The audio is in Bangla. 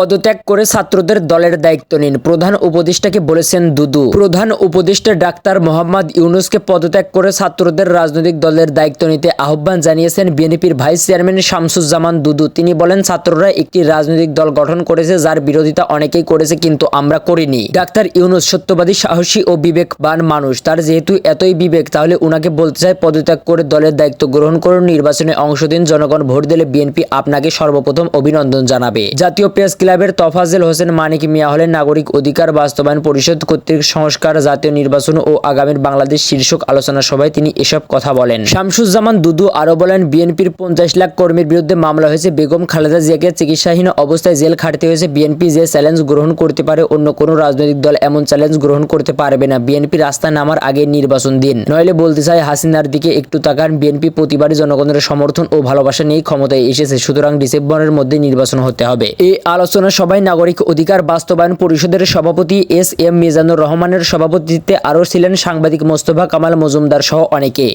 পদত্যাগ করে ছাত্রদের দলের দায়িত্ব নিন। প্রধান উপদেষ্টাকে বলেছেন দুদু। প্রধান উপদেষ্টা ডাক্তার মোহাম্মদ ইউনুসকে পদত্যাগ করে ছাত্রদের রাজনৈতিক দলের দায়িত্ব নিতে আহ্বান জানিয়েছেন বিএনপির ভাইস চেয়ারম্যান শামসুজ্জামান দুদু। তিনি বলেন, ছাত্ররা একটি রাজনৈতিক দল গঠন করেছে, যার বিরোধিতা অনেকেই করেছে, কিন্তু আমরা করিনি। ডাক্তার ইউনুস সত্যবাদী, সাহসী ও বিবেকবান মানুষ। তার যেহেতু এতই বিবেক, তাহলে উনাকে বলতে চাই, পদত্যাগ করে দলের দায়িত্ব গ্রহণ করুন, নির্বাচনে অংশ দিন, জনগণ ভোট দিলে বিএনপি আপনাকে সর্বপ্রথম অভিনন্দন জানাবে। জাতীয় প্রেস ক্লাবের তফাজেল হোসেন মানিক মিয়া হলেন নাগরিক অধিকার বাস্তবায়ন পরিষদ কর্তৃক সংস্কার, জাতীয় নির্বাচন ও আগামীর বাংলাদেশ শীর্ষক আলোচনা সভায় তিনি এসব কথা বলেন। শামসুজ্জামান দুদু আরও বলেন, বিএনপির পঞ্চাশ লাখ কর্মীর বিরুদ্ধে মামলা হয়েছে। বেগম খালেদা জিয়াকে চিকিৎসাহীন অবস্থায় জেল খাটতে হয়েছে। বিএনপি যে চ্যালেঞ্জ গ্রহণ করতে পারে, অন্য কোনো রাজনৈতিক দল এমন চ্যালেঞ্জ গ্রহণ করতে পারবে না। বিএনপি রাস্তায় নামার আগে নির্বাচন দিন। নইলে বলতে চাই হাসিনার দিকে একটু তাকান। বিএনপি প্রতিবারই জনগণের সমর্থন ও ভালোবাসা নিয়ে ক্ষমতায় এসেছে। সুতরাং ডিসেম্বরের মধ্যে নির্বাচন হতে হবে। এই আলোচনা সভায় নাগরিক অধিকার বাস্তবায়ন পরিষদের সভাপতি এস এম মিজানুর রহমানের সভাপতিত্বে আরও ছিলেন সাংবাদিক মোস্তফা কামাল মজুমদার সহ অনেকে।